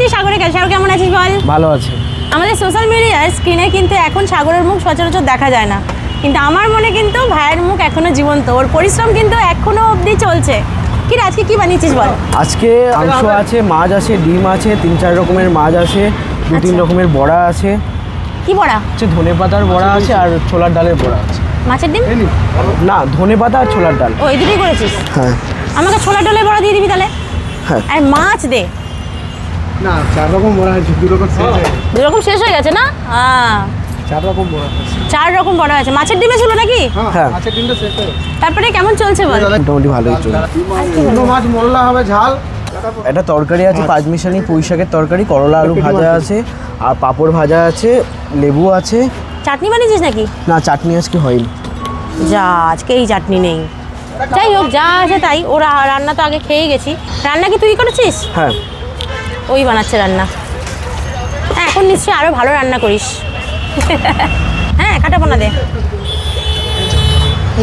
এসেছি সাগরের কাছে সাগর কেমন আছিস বল? ভালো আছে। আমাদের সোশ্যাল মিডিয়ার স্ক্রিনে কিন্তু এখন সাগরের মুখ সচরাচর দেখা যায় না। কিন্তু আমার মনে কিন্তু ভাইয়ের মুখ এখনও জীবন্ত। ওর পরিশ্রম কিন্তু এখনও অবধি চলছে। কি রে, আজকে কি বানিয়েছিস বল? আজকে মাংস আছে মাছ আছে ডিম আছে তিন চার রকমের মাছ আছে দু তিন আচ্ছা। রকমের বড়া আছে। কি বড়া? হচ্ছে ধনে পাতার বড়া আছে আর ছোলার ডালের বড়া আছে। মাছের ডিম? না ধনে পাতা আর ছোলার ডাল। ওই দুটোই করেছিস? হ্যাঁ। আমাকে ছোলার ডালের বড়া দিয়ে দিবি তাহলে? হ্যাঁ। আর মাছ দে। না চার রকম বড়া আছে দু রকম শেষ হয়ে গেছে। দু রকম শেষ হয়ে গেছে না? চার রকম বড়া আছে চার রকম বড়া আছে মাছের ডিমে ছিল নাকি? হ্যাঁ। হ্যাঁ। শেষ হয়ে তারপরে কেমন চলছে বল? মোটামুটি ভালোই চলে দুটো মাছ মোল্লা হবে ঝাল। একটা তরকারি আছে পাঁচমিশালি পুঁই শাকের তরকারি করলা আলু ভাজা আছে আর পাঁপড় ভাজা আছে লেবু আছে। চাটনি বানিয়েছিস নাকি? না চাটনি আজকে হয়নি। যা আজকে এই চাটনি নেই। যাই হোক যা আছে তাই। ওরা রান্না তো আগে খেয়ে গেছি। রান্না কি তুই করেছিস? হ্যাঁ। ওই বানাচ্ছে রান্না। হ্যাঁ এখন নিশ্চয়ই আরও ভালো রান্না করিস। হ্যাঁ কাটা পোনা দে।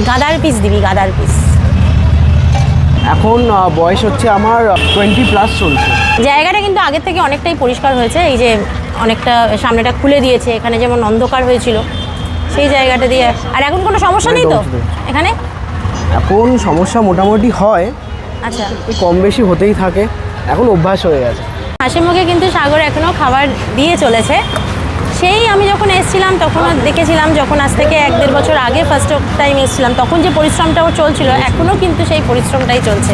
গাদার পিস দিবি গাদার পিস এখন বয়স হচ্ছে আমার টোয়েন্টি প্লাস চলছে। জায়গাটা কিন্তু আগের থেকে অনেকটাই পরিষ্কার হয়েছে এই যে অনেকটা সামনেটা খুলে দিয়েছে এখানে যেমন অন্ধকার হয়েছিল সেই জায়গাটা দিয়ে। আর এখন কোনো সমস্যা নেই তো? এখানে? এখন সমস্যা মোটামুটি হয় আচ্ছা। কম বেশি হতেই থাকে এখন অভ্যাস হয়ে গেছে। হাসি মুখে কিন্তু সাগর এখনও খাবার দিয়ে চলেছে। সেই আমি যখন এসেছিলাম তখনও দেখেছিলাম যখন আজ থেকে এক দেড় বছর আগে ফার্স্ট টাইম এসেছিলাম, তখন যে পরিশ্রমটা ওর চলছিল এখনও কিন্তু সেই পরিশ্রমটাই চলছে।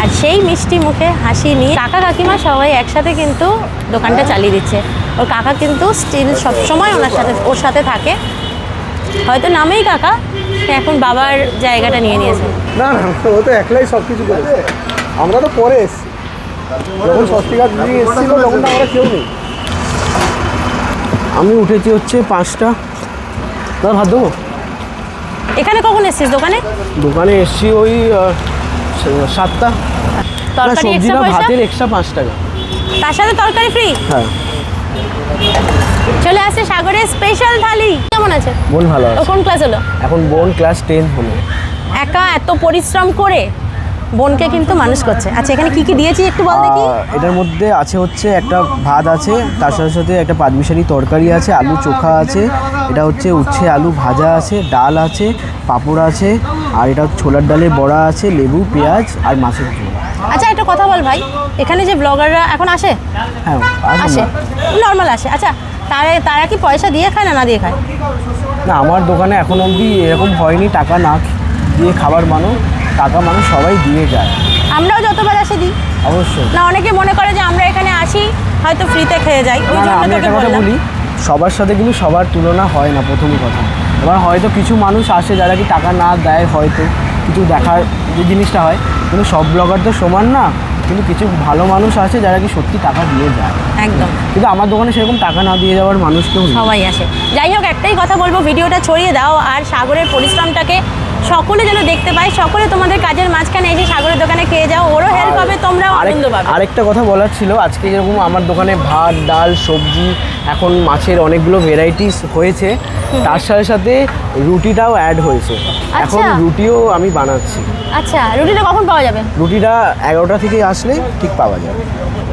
আর সেই মিষ্টি মুখে হাসি নিয়ে কাকা কাকিমা সবাই একসাথে কিন্তু দোকানটা চালিয়ে দিচ্ছে। ওর কাকা কিন্তু স্টিল সবসময় ওনার সাথে, ওর সাথে থাকে। হয়তো নামেই কাকা এখন বাবার জায়গাটা নিয়ে নিয়েছে। না না, ও তো একলাই সব কিছু করেছে। আমরা তো পরে এসছি। যখন স্বস্তিকা দিদি এসেছিল তখন আমরা কেউ নেই। আমি উঠেছি হচ্ছে পাঁচটা। দাদা ভাত দেবো? এখানে কখন এসছিস দোকানে? দোকানে এসছি ওই সাতটা। তরকারি সবজি এক্সট্রা না ভাতের এক্সট্রা পাঁচ টাকা। তার সাথে তরকারি ফ্রি হ্যাঁ। চলে আসছে সাগরের স্পেশাল থালি। কেমন আছে? বোন ভালো আছে। কোন ক্লাস হলো? এখন বোন ক্লাস টেন হলো। একা এত পরিশ্রম করে? বোনকে কিন্তু মানুষ করছে। আচ্ছা এখানে কি কি দিয়েছি একটু বল দেখি? এটার মধ্যে আছে হচ্ছে একটা ভাত আছে তার সাথে সাথে একটা পাঁচমিশালি তরকারি আছে আলু চোখা আছে এটা হচ্ছে উচ্ছে আলু ভাজা আছে ডাল আছে পাঁপড় আছে আর এটা ছোলার ডালের বড়া আছে লেবু পেঁয়াজ আর মাছের ঝোল। আচ্ছা একটা কথা বল ভাই এখানে যে ব্লগাররা এখন আসে? হ্যাঁ আসে আসে? নর্মাল আসে। আচ্ছা তারা তারা কি পয়সা দিয়ে খায় না না দিয়ে খায়? না আমার দোকানে এখন অবধি এরকম হয়নি টাকা না দিয়ে খাবার মানুষ টাকা মানুষ সবাই দিয়ে যায়। আমরাও যতবার আসে দিই। অবশ্যই। না অনেকে মনে করে যে আমরা এখানে আসি হয়তো ফ্রিতে খেয়ে যাই। ওই জন্য আমি একটা কথা বলি সবার সাথে কিন্তু সবার তুলনা হয় না প্রথমই কথা। এবার হয়তো কিছু মানুষ আসে যারা কি টাকা না দেয় হয়তো কিছু দেখার যে জিনিসটা হয় কিন্তু সব ব্লগার তো সমান না কিন্তু কিছু ভালো মানুষ আছে যারা কি সত্যি টাকা দিয়ে যায়। একদম। কিন্তু আমার দোকানে সেরকম টাকা না দিয়ে যাওয়ার মানুষ কেউ সবাই আসে। যাই হোক একটাই কথা বলব ভিডিওটা ছড়িয়ে দাও আর সাগরের পরিশ্রমটাকে সকলে যেন দেখতে পায় সকলে তোমাদের কাজের মাঝখানে এসে সাগরের দোকানে খেয়ে যাও ওরও হেল্প হবে তোমরা আনন্দ পাবে। আরেকটা কথা বলার ছিল আজকে যেরকম আমার দোকানে ভাত ডাল সবজি এখন মাছের অনেকগুলো ভ্যারাইটিস হয়েছে তার সাথে সাথে রুটিটাও অ্যাড হয়েছে। এখন আচ্ছা। রুটিও আমি বানাচ্ছি। আচ্ছা রুটিটা কখন পাওয়া যাবে? রুটিটা এগারোটা থেকে আসলে ঠিক পাওয়া যাবে।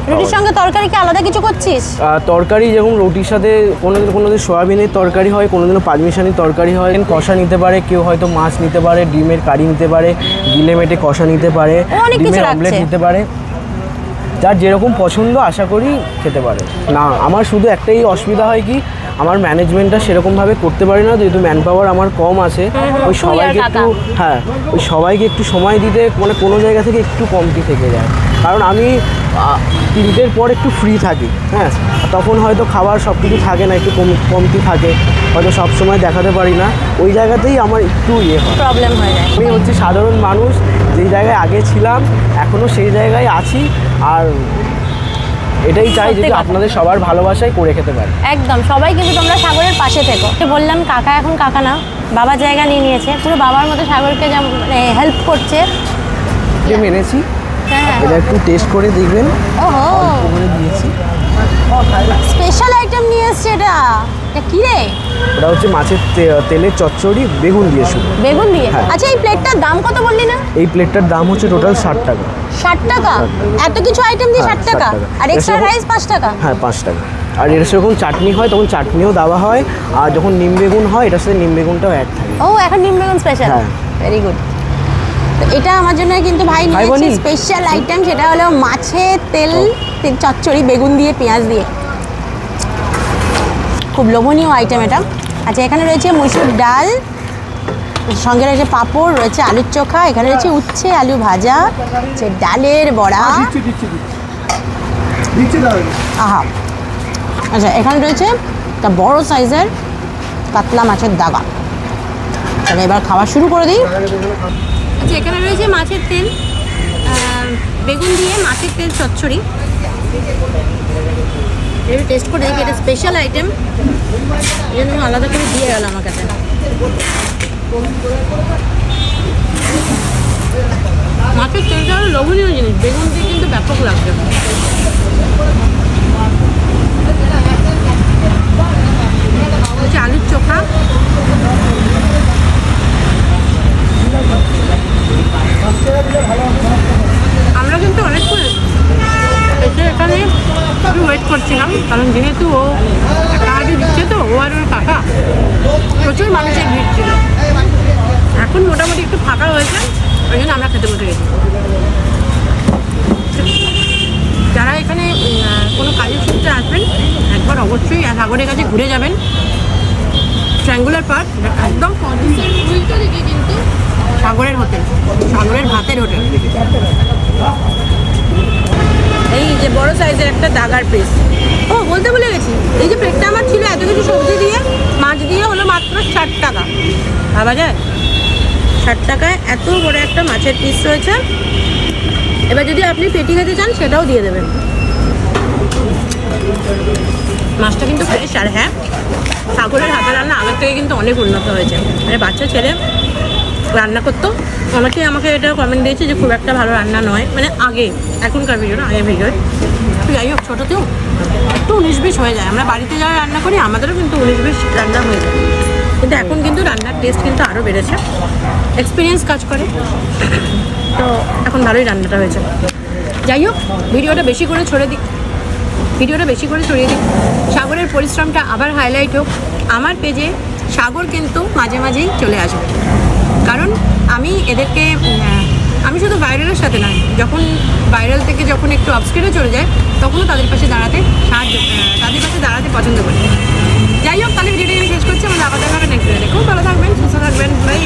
রুটির সঙ্গে তরকারি কি আলাদা কিছু করছিস? তরকারি যেমন রুটির সাথে কোনো দিন কোনো দিন সয়াবিনের তরকারি হয় কোনো দিনও পাঁচমিশানির তরকারি হয়। কষা নিতে পারে কেউ হয়তো মাছ নিতে পারে ডিমের কারি নিতে পারে গিলে মেটে কষা নিতে পারে ডিমের অমলেট নিতে পারে। যার যেরকম পছন্দ আশা করি খেতে পারে। না আমার শুধু একটাই অসুবিধা হয় কি আমার ম্যানেজমেন্টটা সেরকমভাবে করতে পারি না যেহেতু ম্যান পাওয়ার আমার কম আছে। ওই সবাইকে একটু হ্যাঁ ওই সবাইকে একটু সময় দিতে মানে কোনো জায়গা থেকে একটু কমতি থেকে যায়। কারণ আমি তিনটের পর একটু ফ্রি থাকি হ্যাঁ? তখন হয়তো খাবার সব কিছু থাকে না একটু কম কমতি থাকে হয়তো সব সময় দেখাতে পারি না। ওই জায়গাতেই আমার একটু ইয়ে প্রবলেম হয়ে যায়। আমি হচ্ছে সাধারণ মানুষ যেই জায়গায় আগে ছিলাম এখনও সেই জায়গায় আছি আর এটাই চাই যদি আপনাদের সবার ভালোবাসায় করে খেতে পারি। একদম সবাই কিন্তু তোমরা সাগরের পাশে থেকো। বললাম কাকা এখন কাকা না বাবা জায়গা নিয়ে নিয়েছে। পুরো বাবার মতো সাগরকে যেমন হেল্প করছে। মেনেছি। এটা একটু টেস্ট করে দেখবেন। ওহো। অল্প করে দিয়েছি। স্পেশাল আইটেম নিয়ে এসছে এটা। এটা কি রে? ওটা হচ্ছে মাছের তেলের চচ্চড়ি বেগুন দিয়ে শুধু বেগুন দিয়ে? হ্যাঁ। আচ্ছা এই প্লেটটার দাম কত বললি না? এই প্লেটটার দাম হচ্ছে টোটাল ষাট টাকা। ষাট টাকা? এত কিছু আইটেম দিয়ে হ্যাঁ, ষাট টাকা? 60 টাকা। আর এক্সট্রা রাইস পাঁচ টাকা? হ্যাঁ পাঁচ টাকা। আর এর সাথে যখন চাটনি হয় তখন চাটনিও দেওয়া হয়। আর যখন নিম বেগুন হয় এটার সাথে নিম বেগুনটাও অ্যাড থাকে। ও এখন নিম বেগুন স্পেশাল হ্যাঁ। ভেরি গুড এটা আমার জন্য কিন্তু ভাই নিয়েছে। স্পেশাল আইটেম সেটা হলো মাছের তেল তেল চচ্চড়ি বেগুন দিয়ে পেঁয়াজ দিয়ে। খুব লোভনীয় আইটেম এটা। আচ্ছা এখানে রয়েছে মুসুর ডাল সঙ্গে রয়েছে পাঁপড় রয়েছে আলুর চোখা এখানে রয়েছে উচ্ছে আলু ভাজা হচ্ছে ডালের বড়া। দাঁড়াবে আহা। আচ্ছা এখানে রয়েছে একটা বড় সাইজের কাতলা মাছের দাগা। তাহলে এবার খাওয়া শুরু করে দিই। আচ্ছা এখানে রয়েছে মাছের তেল বেগুন দিয়ে মাছের তেল চচ্চড়ি। এবার টেস্ট করে দেখি, এটা স্পেশাল আইটেম এই জন্য আলাদা করে দিয়ে গেল আমার কাছে। মাছের তেলটা হলো লোভনীয় জিনিস, বেগুন দিয়ে কিন্তু ব্যাপক লাগবে আলুর চোখা। আমরা কিন্তু অনেকক্ষণ এসে এখানে একটু ওয়েট করছিলাম, কারণ যেহেতু ও কাজে দিচ্ছে তো, ও আর ওর কাকা। প্রচুর মানুষের ভিড় ছিল। এখন মোটামুটি একটু ফাঁকা হয়েছে, ওই জন্য আমরা খেতে বসে গেছি। যারা এখানে কোনো কাজের সূত্রে আসবেন, একবার অবশ্যই সাগরের কাছে ঘুরে যাবেন। ট্রাঙ্গুলার পার্ক একদম কিন্তু সাগরের হোটেল, সাগরের ভাতের হোটেল। এই যে বড় সাইজের একটা দাগার পিস। ও, বলতে ভুলে গেছি। এই যে প্লেটটা আমার ছিল, এত কিছু সবজি দিয়ে, মাছ দিয়ে হলো মাত্র ষাট টাকা। ভাবা যায়। ষাট টাকায় এত বড় একটা মাছের পিস রয়েছে। এবার যদি আপনি পেটি খেতে চান, সেটাও দিয়ে দেবেন। মাছটা কিন্তু ফ্রেশ আর হ্যাঁ সাগরের হাতে রান্না আগের থেকে কিন্তু অনেক উন্নত হয়েছে। মানে বাচ্চা ছেলে রান্না করতো। অনেকে আমাকে এটা কমেন্ট দিয়েছে যে খুব একটা ভালো রান্না নয়। মানে আগে, এখনকার ভিডিও না আগে ভিডিও যাই হোক ছোটোতেও একটু উনিশ বিশ হয়ে যায়। আমরা বাড়িতে যারা রান্না করি, আমাদেরও কিন্তু উনিশ বিশ রান্না হয়ে যায়। কিন্তু এখন কিন্তু রান্নার টেস্ট কিন্তু আরও বেড়েছে। এক্সপিরিয়েন্স কাজ করে। তো এখন ভালোই রান্নাটা হয়েছে। যাই হোক, ভিডিওটা বেশি করে ছড়ে দিই। ভিডিওটা বেশি করে ছড়িয়ে দিই। সাগরের পরিশ্রমটা আবার হাইলাইট হোক। আমার পেজে সাগর কিন্তু মাঝে মাঝেই চলে আসে কারণ আমি এদেরকে আমি শুধু ভাইরালের সাথে নয়, যখন ভাইরাল থেকে যখন একটু আপস্কেটে চলে যায়, তখনও তাদের পাশে দাঁড়াতে সাহায্য তাদের পাশে দাঁড়াতে পছন্দ করি। যাই হোক, তাহলে ভিডিওটা শেষ করছি, আমাদের আবার দেখা ভিডিও খুব ভালো থাকবেন, সুস্থ থাকবেন বাই